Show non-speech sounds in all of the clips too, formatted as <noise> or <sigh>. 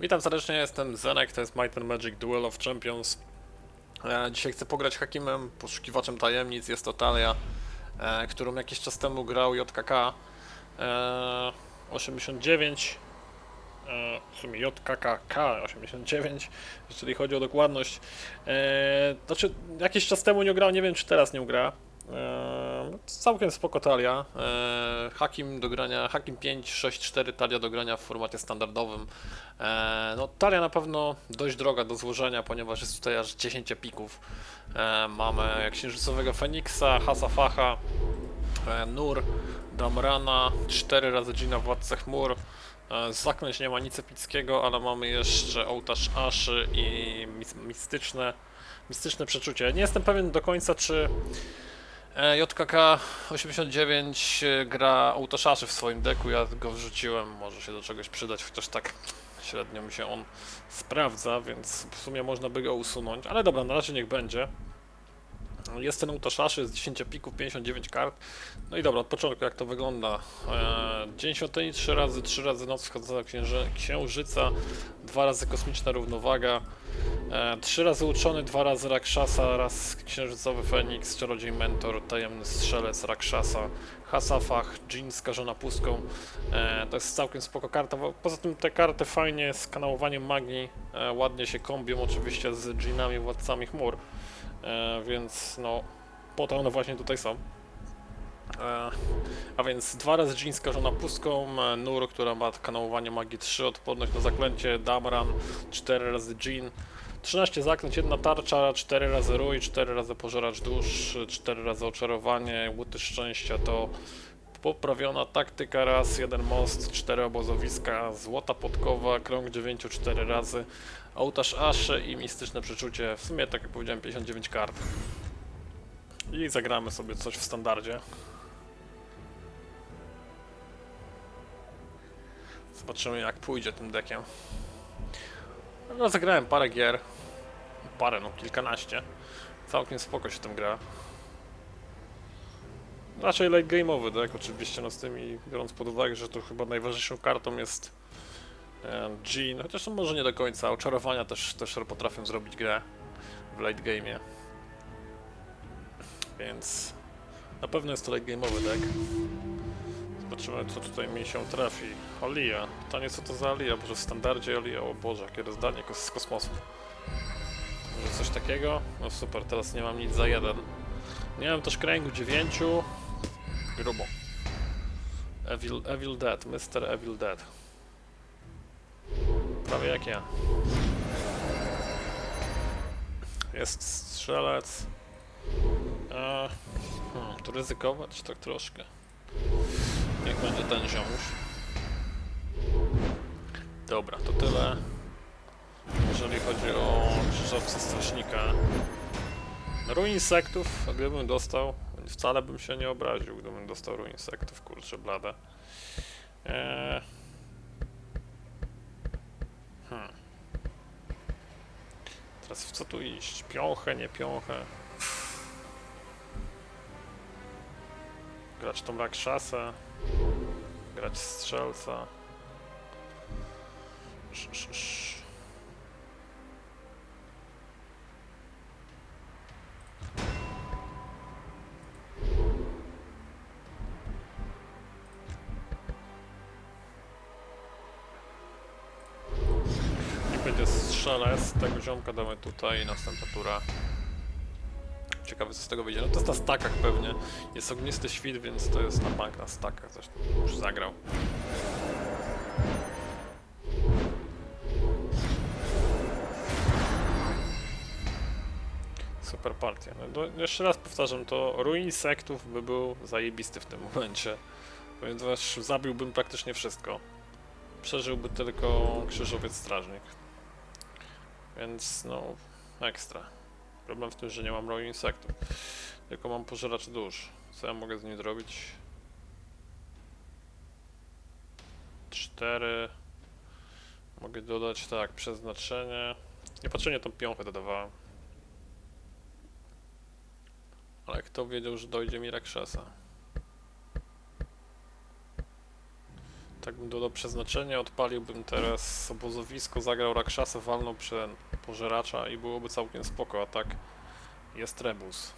Witam serdecznie, jestem Zenek, to jest Might and Magic Duel of Champions. E, dzisiaj chcę pograć Hakimem, poszukiwaczem tajemnic, jest to Talia, e, którą jakiś czas temu grał JKK. E, 89, e, w sumie JKKK 89, jeżeli chodzi o dokładność. Znaczy, jakiś czas temu nie grał, nie wiem czy teraz nie gra. E, no, całkiem spoko talia. E, Hakim do grania, Hakim 5, 6, 4 talia do grania w formacie standardowym. E, no talia na pewno dość droga do złożenia, ponieważ jest tutaj aż 10 pików. Mamy księżycowego Feniksa, Hasafacha, Nur, Damrana, 4 razy Gina Władcę Chmur. Zaklęć nie ma nic epickiego, ale mamy jeszcze ołtarz Aszy i mis- mistyczne, mistyczne przeczucie. Nie jestem pewien do końca, czy JKK 89 e, gra ołtarz Aszy w swoim deku. Ja go wrzuciłem, może się do czegoś przydać, chociaż tak średnio mi się on sprawdza, więc w sumie można by go usunąć. Ale dobra, na razie niech będzie. Jest ten ołtarz Aszy, jest 10 pików, 59 kart. No i dobra, od początku jak to wygląda. Eee, dzień świątyni 3 razy, 3 razy noc wchodząca księży, księżyca, 2 razy kosmiczna równowaga, e, 3 razy uczony, 2 razy Rakshasa, raz księżycowy Feniks, czarodziej mentor, tajemny strzelec Rakshasa, Hasafach, Jin skażona pustką. E, to jest całkiem spoko karta. Poza tym te karty fajnie z kanałowaniem magii, e, ładnie się kombią oczywiście z Jinami, władcami chmur. E, więc no, po to one właśnie tutaj są. E, a więc dwa razy Jin skażona pustką, e, Nur, która ma kanałowanie magii 3, odporność na zaklęcie, Damran, 4 razy Jin, 13 zaklęć, jedna tarcza, 4 razy Rój, 4 razy Pożeracz Dusz, 4 razy Oczarowanie, Łuty Szczęścia to poprawiona taktyka raz, jeden most, 4 obozowiska, Złota Podkowa, krąg 9, 4 razy, ołtarz Aszy i mistyczne przeczucie, w sumie tak jak powiedziałem 59 kart. I zagramy sobie coś w standardzie. Zobaczymy jak pójdzie tym dekiem. No zagrałem parę gier. Parę, no kilkanaście. Całkiem spoko się tym gra. Raczej late game'owy deck oczywiście, no z tymi biorąc pod uwagę, że to chyba najważniejszą kartą jest Jean, chociaż może nie do końca. Oczarowania też, też potrafią zrobić grę w late game'ie. Więc na pewno jest to late game'owy deck. Zobaczymy co tutaj mi się trafi. Alia. Pytanie co to za Alia? Może w standardzie Alia? O Boże, jakie rozdanie kos- z kosmosu. Może coś takiego? No super, teraz nie mam nic za jeden. Nie mam też kręgu dziewięciu. Grubo. Evil, Evil Dead, Mr. Evil Dead. Prawie jak ja. Jest strzelec. Eee, hmm, tu ryzykować tak troszkę. Niech będzie ten ziomuś. Dobra, to tyle. Jeżeli chodzi o krzyżowca strażnika. Ruin insektów, gdybym dostał, wcale bym się nie obraził, gdybym dostał ruin insektów, kurczę blade. Eee. Teraz w co tu iść? Piąchę, nie piąchę? Grać tą Rakshasę. Grać strzelca. Sz, sz, sz. Będzie strzelec, tego ziomka damy tutaj następna tura. Ciekawe co z tego wyjdzie. No to jest na stakach pewnie. Jest ognisty świt, więc to jest na bank na stakach. Zresztą już zagrał. Super partia. No, do, jeszcze raz powtarzam, to ruin insektów by był zajebisty w tym momencie. Ponieważ zabiłbym praktycznie wszystko. Przeżyłby tylko krzyżowiec strażnik. Więc no, ekstra. Problem w tym, że nie mam roju insektów. Tylko mam pożeracz dusz. Co ja mogę z nim zrobić? Cztery. Mogę dodać tak, przeznaczenie. Niepotrzebnie tą piąchę dodawałem. Ale kto wiedział, że dojdzie mi Rakshasa? Tak bym dodał przeznaczenie, odpaliłbym teraz obozowisko, zagrał Rakshasa, walnął przy pożeracza i byłoby całkiem spoko, a tak jest rebus.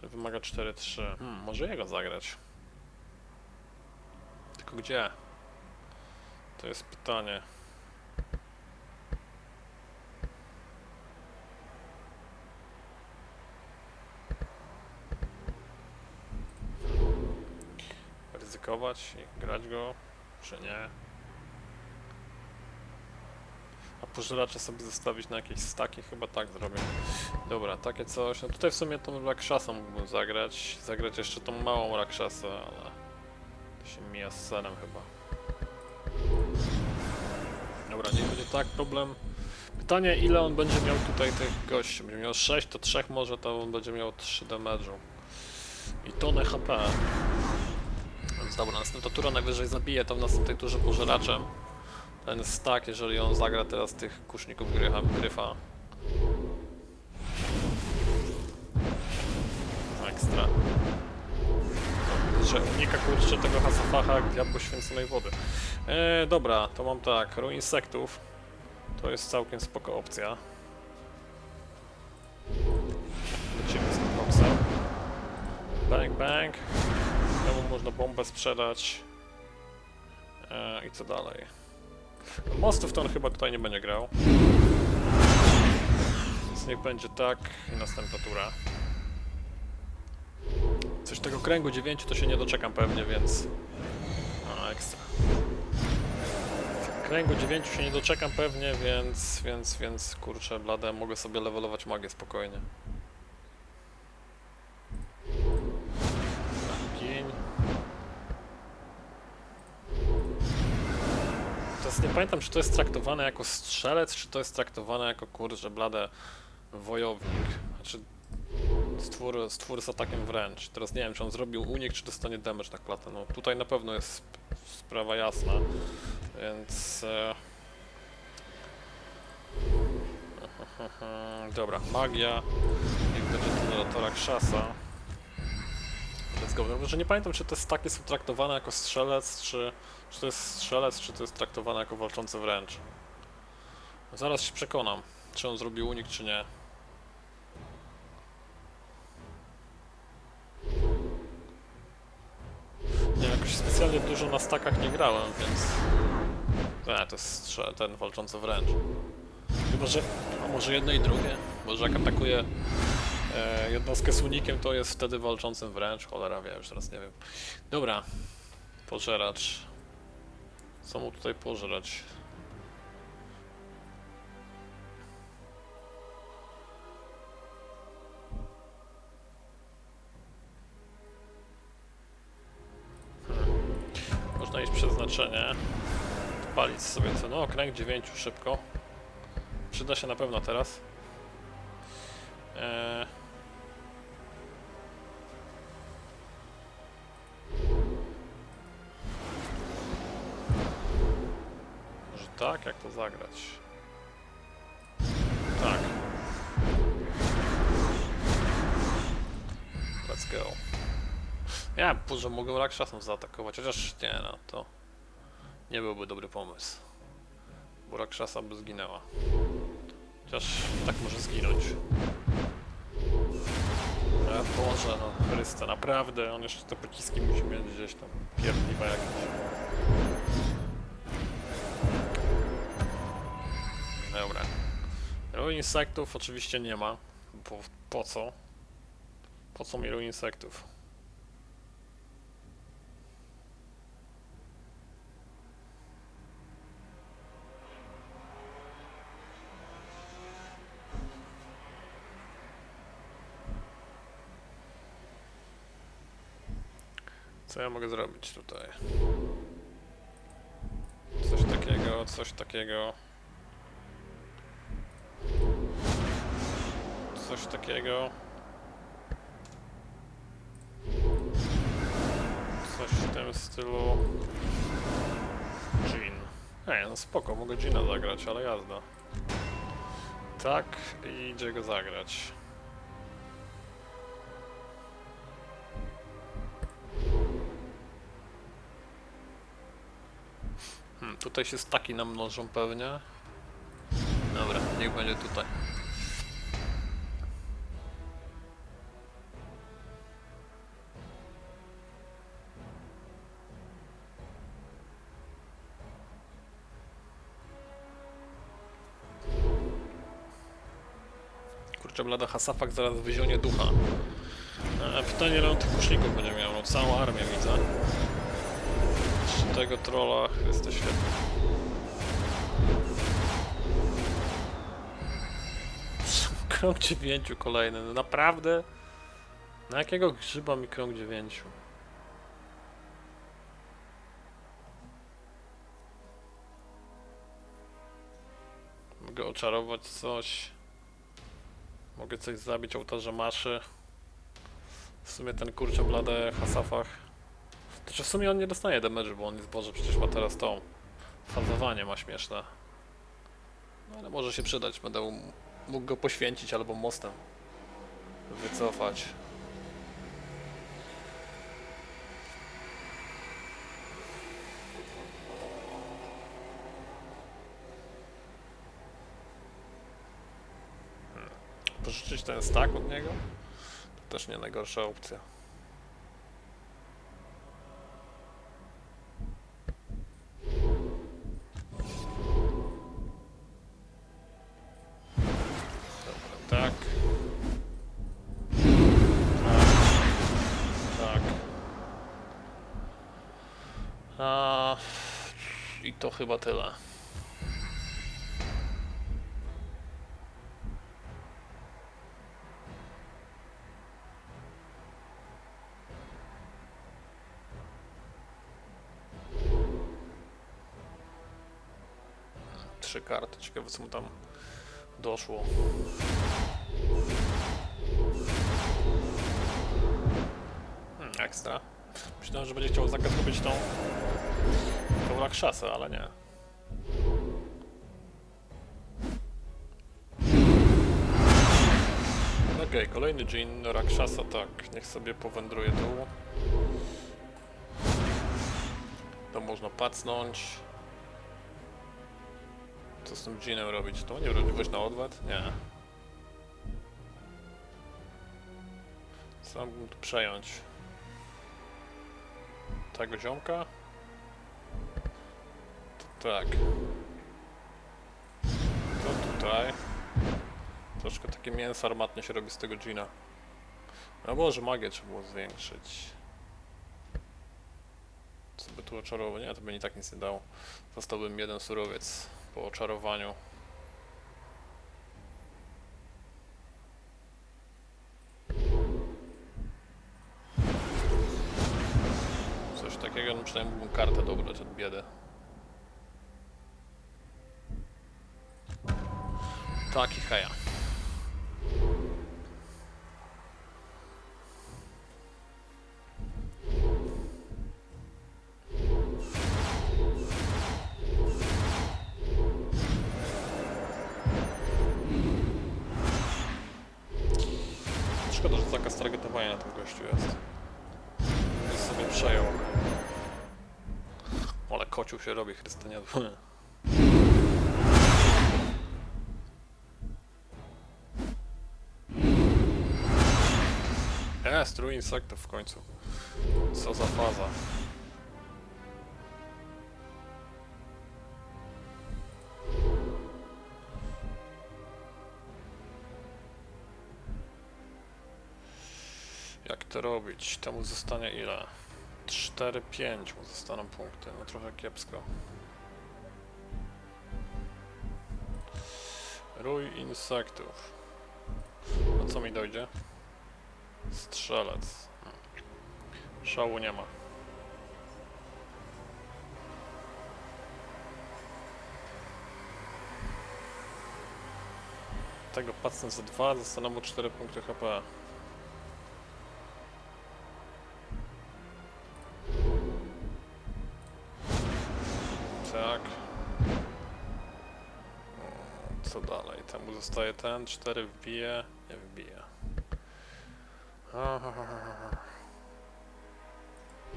Ten wymaga 4-3. Hmm, może jego zagrać. Tylko gdzie? To jest pytanie. Ryzykować i grać go, czy nie? A pożeracze sobie zostawić na jakieś staki? Chyba tak zrobię. Dobra, takie coś. No tutaj w sumie tą Rakshasa mógłbym zagrać. Zagrać jeszcze tą małą Rakshasę, ale to się mija z serem chyba. Dobra, niech będzie tak, problem. Pytanie, ile on będzie miał tutaj tych gości? Będzie miał 6, to 3 może, to on będzie miał 3 damage'u. I tonę HP. Dobra, następna tura najwyżej zabije to w następnej turze pożeraczem. Ten stack, jeżeli on zagra teraz tych kuszników grycha, gryfa. Ekstra. Że unika kurczę tego hasafacha diabło święconej wody. E, dobra, to mam tak, ruin insektów. To jest całkiem spoko opcja. Lecimy z tym boksem. Bang, bang. Można bombę sprzedać. E, I co dalej? Mostów to on chyba tutaj nie będzie grał. Więc niech będzie tak i następna tura. Coś tego kręgu 9 to się nie doczekam pewnie, więc... A, ekstra. Kręgu 9 się nie doczekam pewnie, więc, więc, więc kurczę blade, mogę sobie levelować magię spokojnie. Teraz nie pamiętam, czy to jest traktowane jako strzelec, czy to jest traktowane jako kurczę blade wojownik. Znaczy stwór, stwór z atakiem wręcz. Teraz nie wiem, czy on zrobił unik, czy dostanie damage na klatę. No tutaj na pewno jest sp- sprawa jasna, więc... E... <laughs> Dobra, magia. Niech będzie to do Rakshasa. Let's go. Dobrze, nie pamiętam, czy te staki są traktowane jako strzelec, czy, czy to jest strzelec, czy to jest traktowane jako walczący wręcz. Zaraz się przekonam, czy on zrobił unik, czy nie. Nie, jakoś specjalnie dużo na stakach nie grałem, więc... Nie, to jest ten walczący wręcz. Chyba, że... A może jedno i drugie? Może jak atakuje jednostkę z unikiem, to jest wtedy walczącym wręcz. Cholera wie, już teraz nie wiem. Dobra. Pożeracz. Co mu tutaj pożerać? Można iść przeznaczenie. Palić sobie co? No, kręg 9 szybko. Przyda się na pewno teraz. Eee... to zagrać? Tak. Let's go. Ja, może mogę Rakshasem zaatakować, chociaż nie no, to nie byłby dobry pomysł. Bo Rakshasa by zginęła. Chociaż tak może zginąć. Ja Boże, no Chryste, naprawdę, on jeszcze te pociski musi mieć gdzieś tam pierdliwe jakieś. Insektów oczywiście nie ma, bo po co? Po co mi ruin insektów? Co ja mogę zrobić tutaj? Coś takiego, coś takiego. coś takiego. Coś w tym stylu... Jean. Ej, no spoko, mogę Gina zagrać, ale jazda. Tak i idzie go zagrać. Hmm, tutaj się staki namnożą pewnie. Dobra, niech będzie tutaj. Kurczę, blada Hasafak zaraz wyzionie ducha. E, pytanie, ile on tych kuszników będzie miał? No, całą armię widzę. Tego trolla jest to świetne. <laughs> Krąg dziewięciu kolejny, no naprawdę? Na jakiego grzyba mi krąg? Mogę oczarować coś. Mogę coś zabić ołtarze maszy. W sumie ten kurczę blade Hasafach. Znaczy w sumie on nie dostaje damage, bo on jest Boże, przecież ma teraz tą. Fazowanie ma śmieszne. No ale może się przydać, będę mógł go poświęcić albo mostem wycofać. Pożyczyć ten stack od niego? To też nie najgorsza opcja. Tak. Tak. Tak. A, I to chyba tyle. Trzy karty, ciekawe co mu tam doszło. Hmm, ekstra. Myślałem, że będzie chciał zakaz robić tą... tą rakszasę, ale nie. Okej, kolejny Jin Rakshasa, tak. Niech sobie powędruje tu. To można pacnąć. Co z tym Jinem robić? To nie wrażliwość na odwet? Nie. Co mógłbym tu przejąć? Tego ziomka? To tak. To tutaj. Troszkę takie mięso armatnie się robi z tego Gina. No może magię trzeba było zwiększyć. Co by tu oczarować? Nie, to by i tak nic nie dało. Zostałbym jeden surowiec po oczarowaniu. Coś takiego, no przynajmniej mógłbym kartę dobrać od biedy. Tak i targetowania na tym gościu jest. Już sobie przejął. Ale kociu się robi, Chrystynia. Jest, trój insektów w końcu. Co za faza. To robić? Temu zostanie ile? 4-5 mu zostaną punkty. No trochę kiepsko. Rój insektów. A co mi dojdzie? Strzelec. Szału nie ma. Tego pacnę za 2, zostaną mu 4 punkty HP. ten, 4 wbije, nie wbije.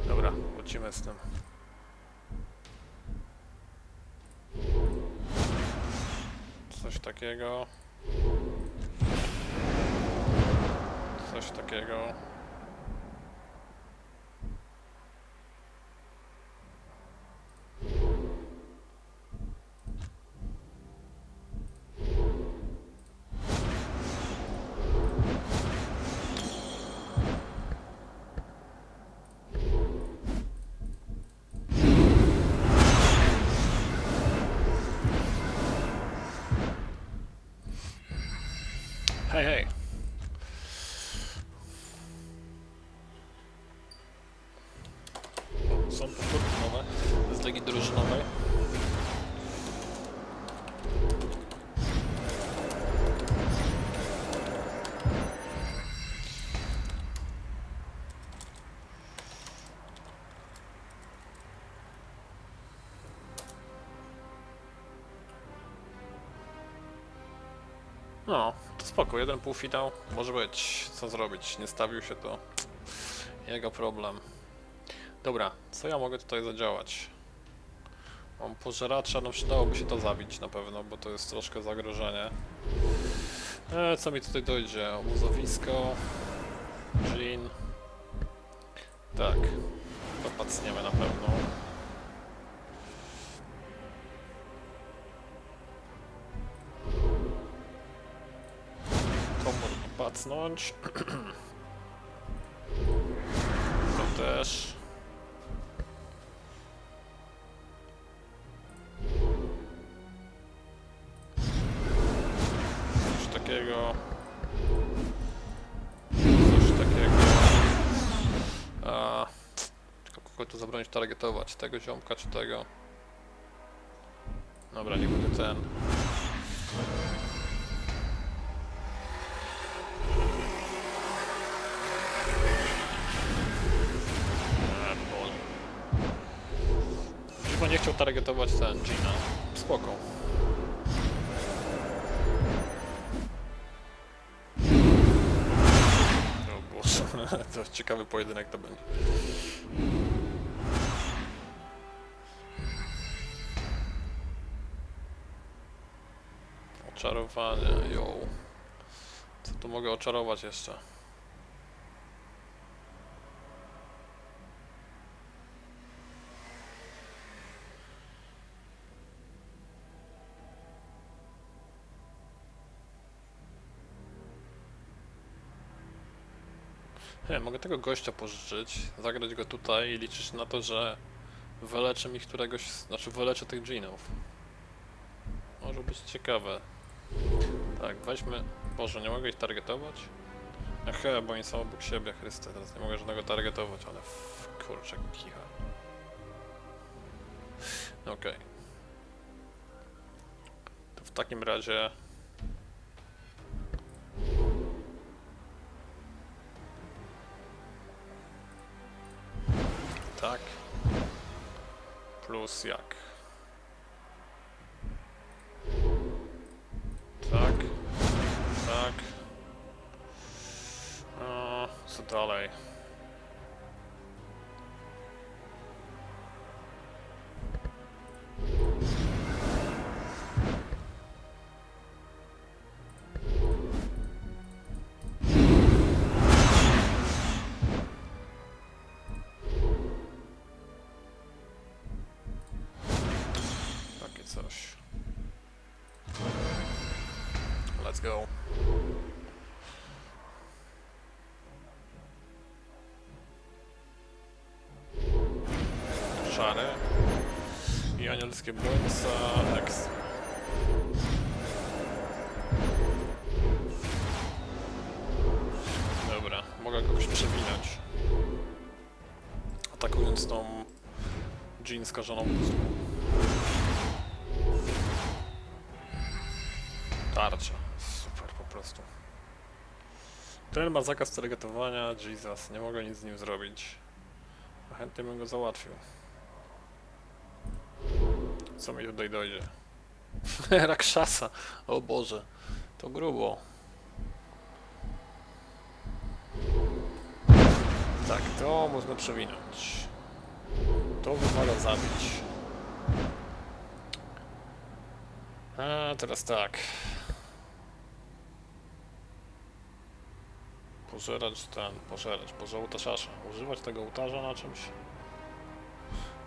Dobra, lecimy z tym. Coś takiego. Coś takiego. No, to spoko, jeden półfinał, może być, co zrobić, nie stawił się to, jego problem. Dobra, co ja mogę tutaj zadziałać? Mam pożeracza, no przydałoby się to zabić na pewno, bo to jest troszkę zagrożenie. E, co mi tutaj dojdzie? Obozowisko, Jean. Tak, to pacniemy na pewno. Komór pacnąć. <clears throat> To też. Coś takiego. Coś takiego. A, tylko kogo tu zabronić targetować? Tego ziomka czy tego? Dobra, nie będzie ten. Targetować ten Gina. Spoko. O Boże, <laughs> to ciekawy pojedynek to będzie. Oczarowanie, yo. Co tu mogę oczarować jeszcze? Mogę tego gościa pożyczyć, zagrać go tutaj i liczyć na to, że wyleczy mi któregoś, znaczy wyleczę tych dżinów. Może być ciekawe. Tak, weźmy... Boże, nie mogę ich targetować? Ehe, bo oni są obok siebie, Chryste, teraz nie mogę żadnego targetować, ale f... kurczę, kicha. Okej. To w takim razie... Let's go. Szary. I anielskie błędca X. Dobra, mogę kogoś przewinąć. Atakując tą Jean skażoną. Tarcza. Super po prostu. Ten ma zakaz targetowania, Jesus, nie mogę nic z nim zrobić. A Chętnie bym go załatwił. Co mi tutaj dojdzie? <laughs> Rakshasa, o Boże, to grubo. Tak, to można przewinąć. To wymaga zabić. A teraz tak. Pożerać ten, pożerać, poza ołtarza. Używać tego ołtarza na czymś?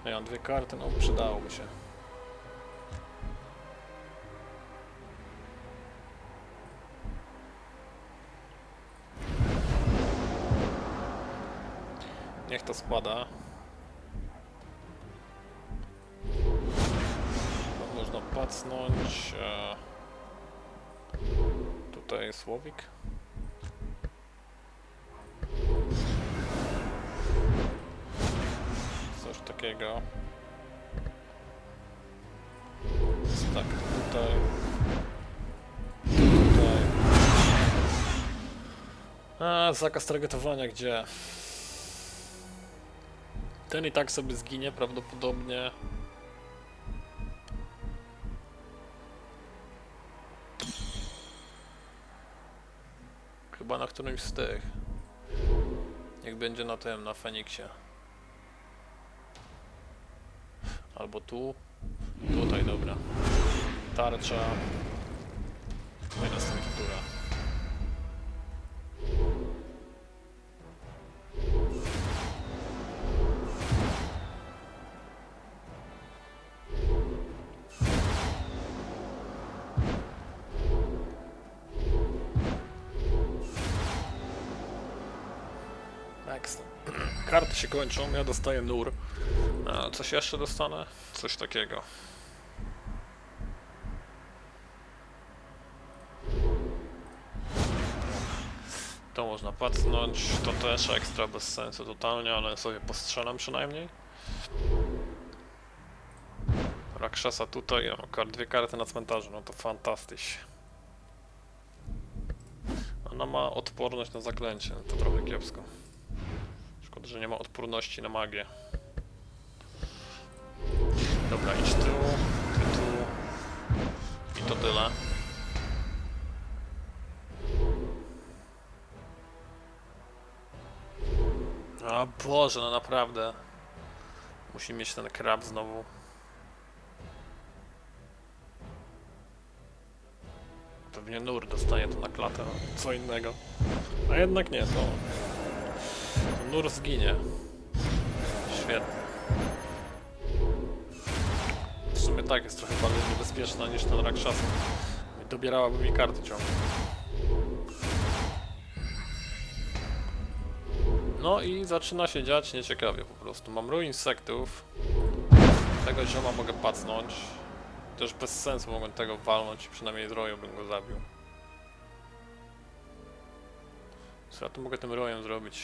Ja mam dwie karty, no przydałoby się. Niech to składa. To Można pacnąć. E... Tutaj słowik. Takiego. Tak, tutaj. Tutaj. A, zakaz targetowania gdzie? Ten i tak sobie zginie prawdopodobnie. Chyba na którymś z tych. Niech będzie na tym, na Feniksie. Albo tu. Tutaj, dobra. Tarcza. No i następna tura. Next. Karty się kończą, ja dostaję nur. A coś jeszcze dostanę? Coś takiego. To można pacnąć, to też ekstra bez sensu totalnie, ale sobie postrzelam przynajmniej. Rakshasa tutaj, ja dwie karty na cmentarzu, no to fantastycznie. Ona ma odporność na zaklęcie, to trochę kiepsko. Szkoda, że nie ma odporności na magię. Dobra, idź tu, ty tu i to tyle. O Boże, no naprawdę. Musi mieć ten krab znowu. Pewnie nur dostaje to na klatę, no, co innego. A jednak nie, to... to nur zginie. Świetnie. Sumie tak, jest trochę bardziej niebezpieczna niż ten Rakshasa. Dobierałaby mi karty ciągle. No i zaczyna się dziać nieciekawie po prostu. Mam ruin insektów. Tego zioma mogę pacnąć. Też bez sensu mogłem tego walnąć przynajmniej z roju bym go zabił. Co ja tu mogę tym rojem zrobić?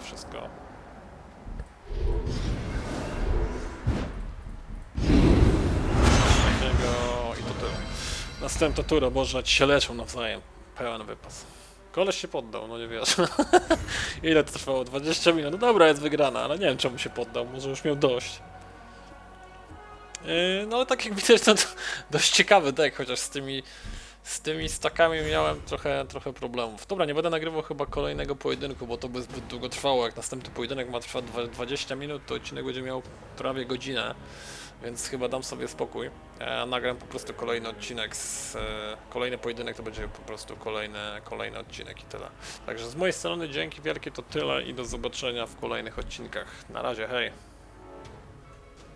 Wszystko. I to tyle. Następna tura, boże, ci się leczą nawzajem. Pełen wypas. Koleś się poddał, no nie wiesz. <laughs> Ile to trwało? 20 minut? No dobra, jest wygrana, ale nie wiem czemu się poddał, może już miał dość. Yy, no ale tak jak widać, to, to <laughs> dość ciekawy deck, chociaż z tymi z tymi stakami miałem trochę, trochę problemów. Dobra, nie będę nagrywał chyba kolejnego pojedynku, bo to by zbyt długo trwało. Jak następny pojedynek ma trwać dwa- 20 minut, to odcinek będzie miał prawie godzinę, więc chyba dam sobie spokój. E, nagram po prostu kolejny odcinek, z, e, kolejny pojedynek to będzie po prostu kolejny, kolejny odcinek i tyle. Także z mojej strony dzięki wielkie to tyle i do zobaczenia w kolejnych odcinkach. Na razie, hej!